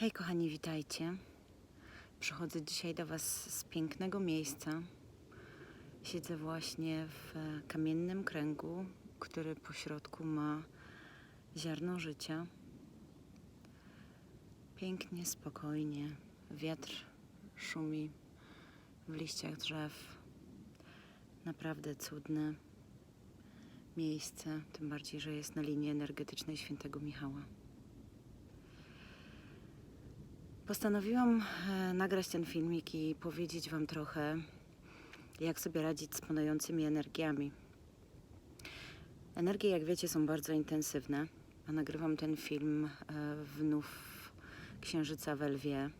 Hej kochani, witajcie. Przychodzę dzisiaj do Was z pięknego miejsca. Siedzę właśnie w kamiennym kręgu, który po środku ma ziarno życia. Pięknie, spokojnie. Wiatr szumi w liściach drzew. Naprawdę cudne miejsce, tym bardziej, że jest na linii energetycznej świętego Michała. Postanowiłam e, nagrać ten filmik i powiedzieć Wam trochę, jak sobie radzić z panującymi energiami. Energie, jak wiecie, są bardzo intensywne, a nagrywam ten film e, w Księżyca w Lwie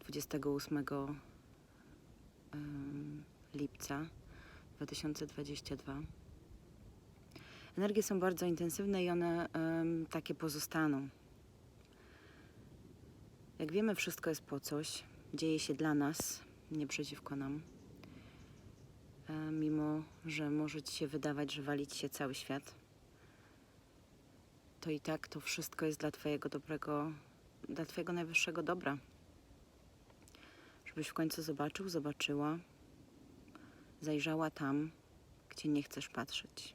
28 em, lipca 2022. Energie są bardzo intensywne i one takie pozostaną. Jak wiemy, wszystko jest po coś. Dzieje się dla nas, nie przeciwko nam. E, Mimo, że może ci się wydawać, że wali ci się cały świat, to i tak to wszystko jest dla Twojego dobrego, dla Twojego najwyższego dobra. Żebyś w końcu zobaczył, zobaczyła, zajrzała tam, gdzie nie chcesz patrzeć.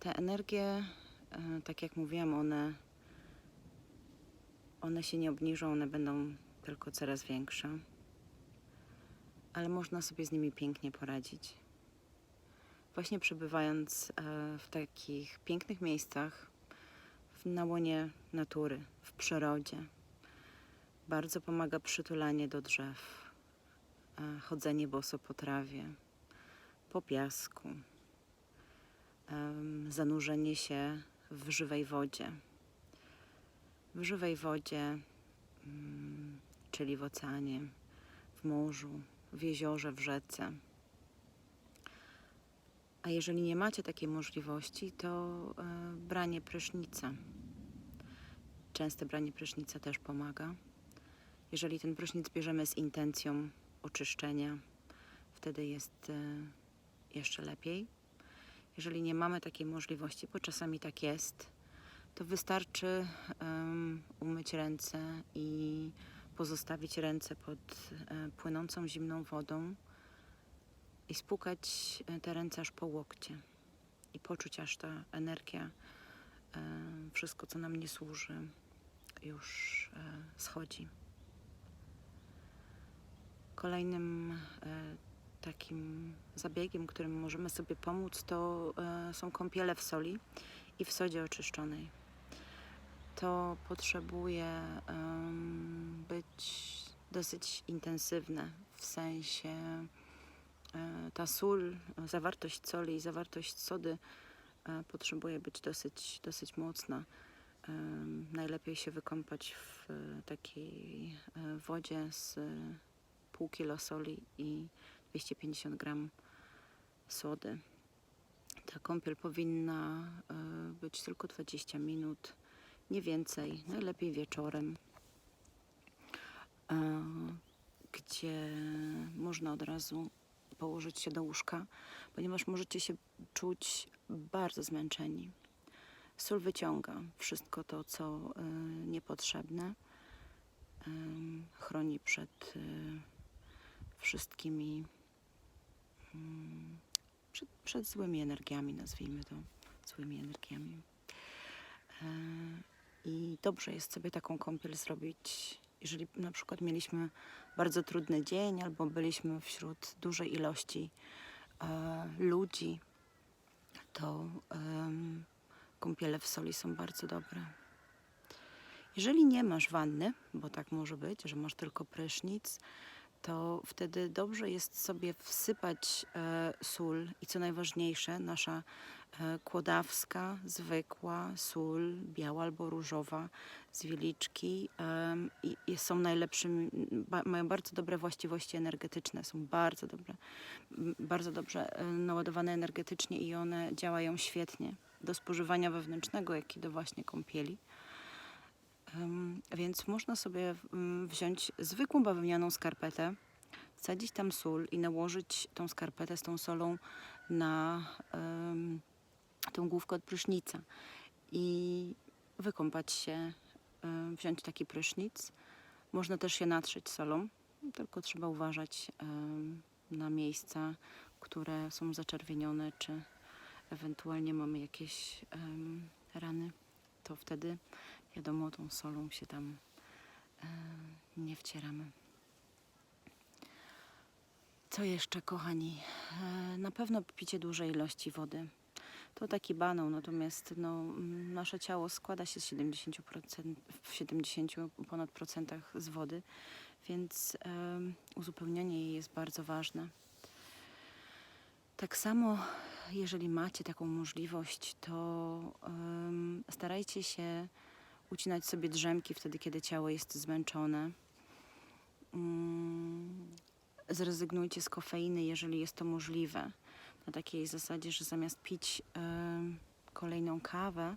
Te energie, e, tak jak mówiłam, one one się nie obniżą, one będą tylko coraz większe. Ale można sobie z nimi pięknie poradzić. Właśnie przebywając e, w takich pięknych miejscach, na łonie natury, w przyrodzie, bardzo pomaga przytulanie do drzew, e, chodzenie boso po trawie, po piasku, zanurzenie się w żywej wodzie w żywej wodzie, mm, czyli w oceanie, w morzu, w jeziorze, w rzece. A jeżeli nie macie takiej możliwości, to e, branie prysznica. Częste branie prysznica też pomaga. Jeżeli ten prysznic bierzemy z intencją oczyszczenia, wtedy jest e, jeszcze lepiej. Jeżeli nie mamy takiej możliwości, bo czasami tak jest, to wystarczy em, umyć ręce i pozostawić ręce pod e, płynącą zimną wodą i spłukać e, te ręce aż po łokcie i poczuć aż ta energia, e, wszystko co nam nie służy, już schodzi. Kolejnym takim zabiegiem, którym możemy sobie pomóc, to są kąpiele w soli i w sodzie oczyszczonej to potrzebuje być dosyć intensywne, w sensie e, ta sól, zawartość soli i zawartość sody e, potrzebuje być dosyć, dosyć mocna. Najlepiej się wykąpać w takiej e, wodzie z pół kilo soli i 250 gram sody. Ta kąpiel powinna być tylko 20 minut nie więcej, najlepiej wieczorem, e, gdzie można od razu położyć się do łóżka, ponieważ możecie się czuć bardzo zmęczeni. Sól wyciąga wszystko to, co e, niepotrzebne, e, chroni przed wszystkimi, mm, przed, przed złymi energiami, nazwijmy to złymi energiami. E, I dobrze jest sobie taką kąpiel zrobić, jeżeli na przykład mieliśmy bardzo trudny dzień albo byliśmy wśród dużej ilości e, ludzi, to em, kąpiele w soli są bardzo dobre. Jeżeli nie masz wanny, bo tak może być, że masz tylko prysznic, to wtedy dobrze jest sobie wsypać e, sól i co najważniejsze, nasza e, kłodawska, zwykła sól, biała albo różowa z wieliczki em, i, są najlepszymi, ba, mają bardzo dobre właściwości energetyczne, są bardzo dobre, bardzo dobrze e, naładowane energetycznie i one działają świetnie do spożywania wewnętrznego, jak i do właśnie kąpieli. Więc można sobie mm, wziąć zwykłą bawełnianą skarpetę, wsadzić tam sól i nałożyć tą skarpetę z tą solą na em, tą główkę od prysznica. I wykąpać się, y, wziąć taki prysznic. Można też się natrzeć solą, tylko trzeba uważać y, na miejsca, które są zaczerwienione, czy ewentualnie mamy jakieś em, rany, to wtedy wiadomo, tą solą się tam e, nie wcieramy. Co jeszcze, kochani? E, na pewno picie dużej ilości wody. To taki banał, natomiast no, nasze ciało składa się z 70%, w 70 ponad procentach z wody, więc em, uzupełnianie jej jest bardzo ważne. Tak samo, jeżeli macie taką możliwość, to em, starajcie się ucinać sobie drzemki wtedy, kiedy ciało jest zmęczone. Mm, Zrezygnujcie z kofeiny, jeżeli jest to możliwe. Na takiej zasadzie, że zamiast pić em, kolejną kawę,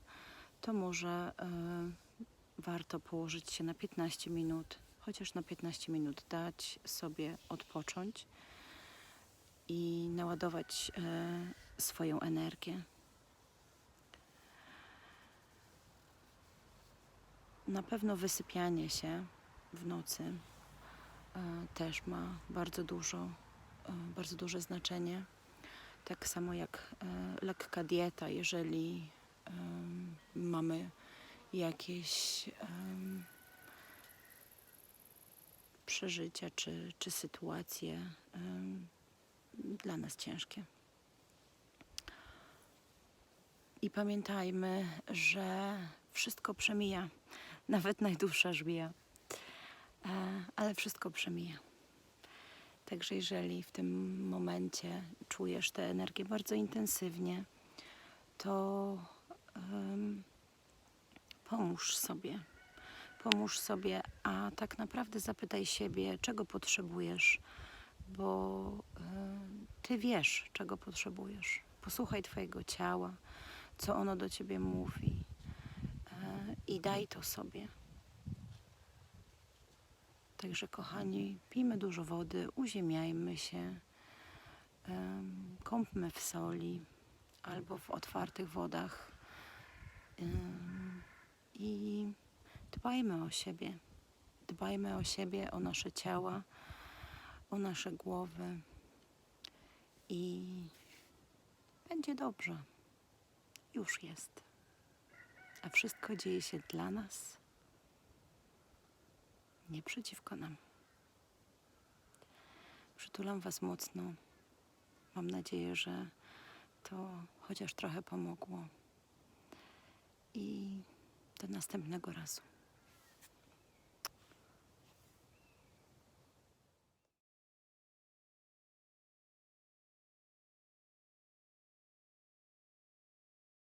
to może em, warto położyć się na 15 minut, chociaż na 15 minut dać sobie odpocząć i naładować e, swoją energię. Na pewno wysypianie się w nocy e, też ma bardzo dużo, e, bardzo duże znaczenie. Tak samo jak e, lekka dieta, jeżeli mamy jakieś przeżycia czy, czy sytuacje dla nas ciężkie. I pamiętajmy, że wszystko przemija, nawet najdłuższa żmija, E, ale wszystko przemija. Także jeżeli w tym momencie czujesz tę energię bardzo intensywnie, to em, pomóż sobie. Pomóż sobie, a tak naprawdę zapytaj siebie, czego potrzebujesz, bo e, ty wiesz, czego potrzebujesz. Posłuchaj Twojego ciała, co ono do ciebie mówi i daj to sobie. Także, kochani, pijmy dużo wody, uziemiajmy się, kąpmy w soli albo w otwartych wodach i dbajmy o siebie. Dbajmy o siebie, o nasze ciała, o nasze głowy i będzie dobrze. Już jest. A wszystko dzieje się dla nas, nie przeciwko nam. Przytulam Was mocno. Mam nadzieję, że to chociaż trochę pomogło. I do następnego razu.